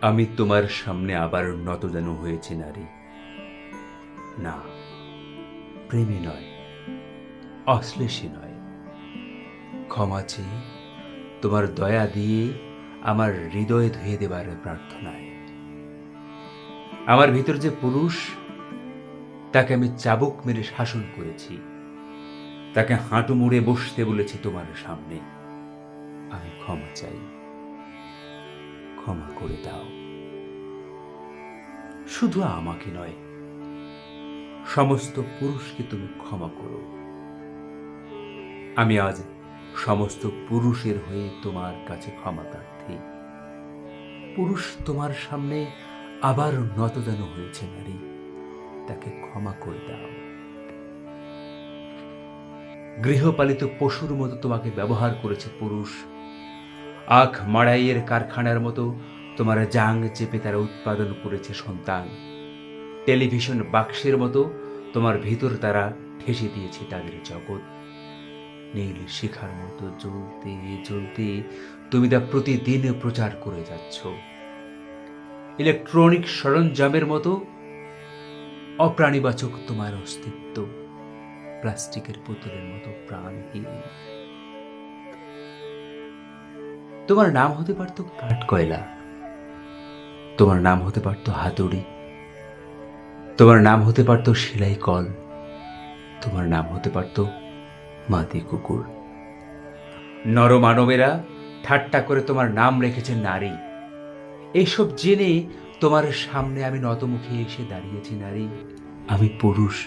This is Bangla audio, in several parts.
আমি তোমার সামনে আবার নত যেন হয়েছে, নারী। না, প্রেমী নয়, অশ্লেষী নয়। ক্ষমা চেয়ে তোমার দয়া দিয়ে আমার হৃদয় ধুয়ে দেবার প্রার্থনায়। আমার ভিতর যে পুরুষ, তাকে আমি চাবুক মেরে শাসন করেছি। তাকে হাঁটু মুড়ে বসতে বলেছি তোমার সামনে। আমি ক্ষমা চাই। ক্ষমা করে দাও। শুধু আমাকে নয়, সমস্ত পুরুষকে তুমি ক্ষমা করো। আমি আজ সমস্ত পুরুষের হয়ে তোমার কাছে ক্ষমা প্রার্থী। পুরুষ তোমার সামনে আবার নতদান হয়েছে, নারী। তাকে ক্ষমা করে দাও। গৃহপালিত পশুর মতো তোমাকে ব্যবহার করেছে পুরুষ। আখ মাড়াইয়ের কারখানার মতো তোমার জাং চেপে তারা উৎপাদন করেছে সন্তান। টেলিভিশন বাক্সের মতো তোমার ভিতর তারা ঠেসে দিয়েছে তাদের জগৎ। নীল শিখার মতো জ্বলতে জ্বলতে তুমি তা প্রতিদিন প্রচার করে যাচ্ছ। ইলেকট্রনিক সরঞ্জামের মতো অপ্রাণীবাচক তোমার অস্তিত্ব। প্লাস্টিকের পুতুলের মতো প্রাণহীন। তোমার নাম হতে পারত কাঠ কয়লা তোমার নাম হতে পারত হাতুড়ি। তোমার নাম হতে পারত সেলাই কল। তোমার নাম হতে পারত মাদি কুকুর। নরমানবেরা, ঠাট্টা করে তোমার নাম রেখেছে নারী। এইসব জেনে তোমার সামনে আমি নতমুখে এসে দাঁড়িয়েছি নারী। আমি পুরুষ,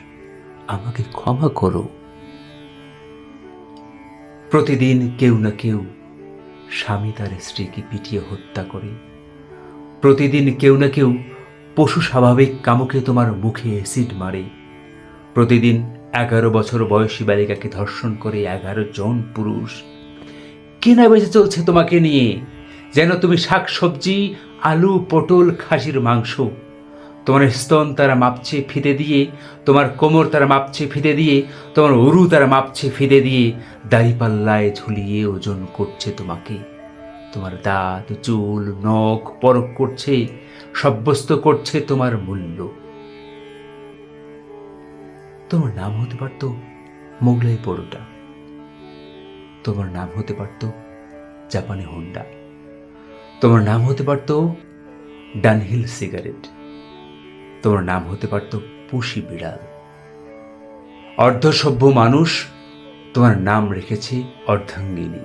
আমাকে ক্ষমা করো। প্রতিদিন কেউ না কেউ স্বামী তার স্ত্রীকে পিটিয়ে হত্যা করে। প্রতিদিন কেউ না কেউ পশু স্বাভাবিক কামুকে তোমার মুখে অ্যাসিড মারে। প্রতিদিন এগারো বছর বয়সী বালিকাকে ধর্ষণ করে এগারো জন পুরুষ। কেনা বেঁচে চলছে তোমাকে নিয়ে। যেন তুমি শাক সবজি আলু, পটল, খাসির মাংস তোমার স্তন তারা মাপছে ফিতে দিয়ে। তোমার কোমর তারা মাপছে ফিতে দিয়ে। তোমার উরু তারা মাপছে ফিতে দিয়ে। দাড়িপাল্লায় ঝুলিয়ে ওজন করছে তোমাকে। তোমার দাঁত, চুল, নখ পরক করছে, সাব্যস্ত করছে তোমার মূল্য। তোমার নাম হতে পারত মোগলাই পরোটা। তোমার নাম হতে পারত জাপানি হোন্ডা। তোমার নাম হতে পারত ডানহিল সিগারেট। তোমার নাম হতে পারত পুষি বিড়াল। অর্ধসভ্য মানুষ তোমার নাম রেখেছে অর্ধাঙ্গিনী।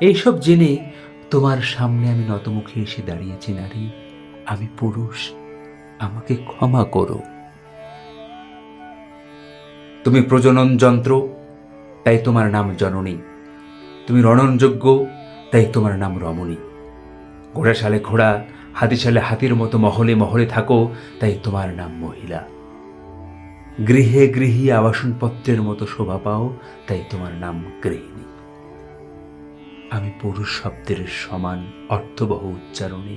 এইসব জেনে তোমার সামনে আমি নতমুখে এসে দাঁড়িয়েছি, নারী। আমি পুরুষ, আমাকে ক্ষমা করো। তুমি প্রজনন যন্ত্র, তাই তোমার নাম জননী। তুমি রণনযোগ্য, তাই তোমার নাম রমণী। ঘোড়া সালে ঘোড়া হাতি সালে হাতির মতো মহলে মহলে থাকো, তাই তোমার নাম মহিলা। গৃহে গৃহী আবাসনপত্রের মতো শোভা পাও, তাই তোমার নাম গৃহিণী। আমি পুরুষ শব্দের সমান অর্থবহ উচ্চারণে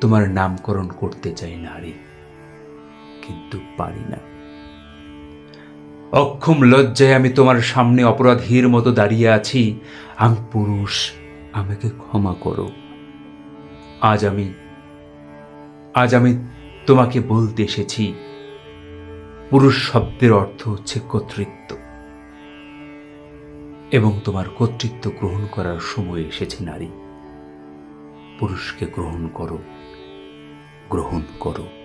তোমার নামকরণ করতে চাই নারী, কিন্তু পারি না। অক্ষম লজ্জায় আমি তোমার সামনে অপরাধীর মতো দাঁড়িয়ে আছি, আমি পুরুষ, আমাকে ক্ষমা করো। আজ আমি আজ আমি তোমাকে বলতে এসেছি, পুরুষ শব্দের অর্থ হচ্ছে কর্তৃত্ব। এবং তোমার কর্তৃত্ব গ্রহণ করার সময় এসেছে নারী। পুরুষকে গ্রহণ করো গ্রহণ করো।